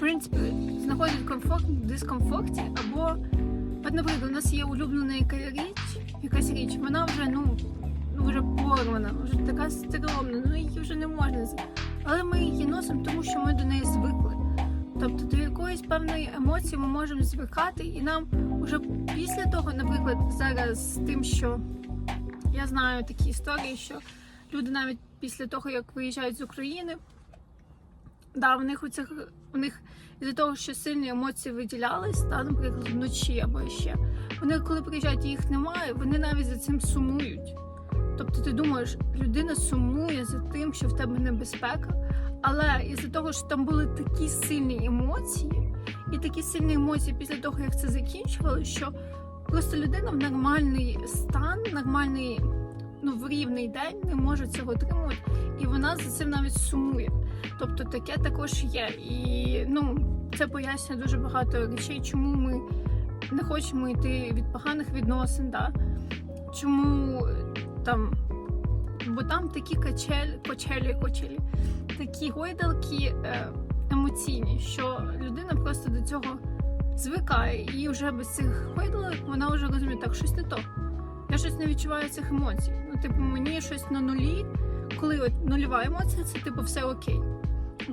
принципі знаходять комфорт в дискомфорті, або, от, наприклад, у нас є улюблена річ, якась річ, вона вже ну, ну вже порвана, вже така стрьомна, ну її вже не можна. Але ми її носимо, тому що ми до неї звикли. Тобто до якоїсь певної емоції ми можемо звикати, і нам вже після того, наприклад, зараз з тим, що я знаю такі історії, що люди навіть після того, як виїжджають з України, да, в них у цих у них із-за того, що сильні емоції виділялись, та, наприклад, вночі або ще. Вони, коли приїжджають, їх немає, вони навіть за цим сумують. Тобто ти думаєш, людина сумує за тим, що в тебе небезпека, але із-за того, що там були такі сильні емоції, і такі сильні емоції після того, як це закінчували, що просто людина в нормальний стан, нормальний, ну в рівний день не може цього отримувати, і вона за цим навіть сумує. Тобто таке також є. І ну, це пояснює дуже багато речей, чому ми не хочемо йти від поганих відносин, да? чому там, бо там такі качель, кочелі, кочелі, такі гойдалки е, емоційні, що людина просто до цього звикає, і вже без цих гойдалок вона вже розуміє, так, щось не то. Я щось не відчуваю цих емоцій. Ну, типу, мені щось на нулі, коли от нульова емоція, це типу все окей.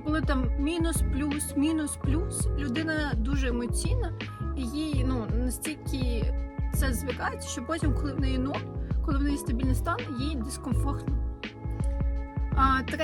Коли там мінус, плюс, мінус, плюс, людина дуже емоційна, і їй ну настільки це звикається, що потім, коли в неї ноль, коли в неї стабільний стан, їй дискомфортно. А третє.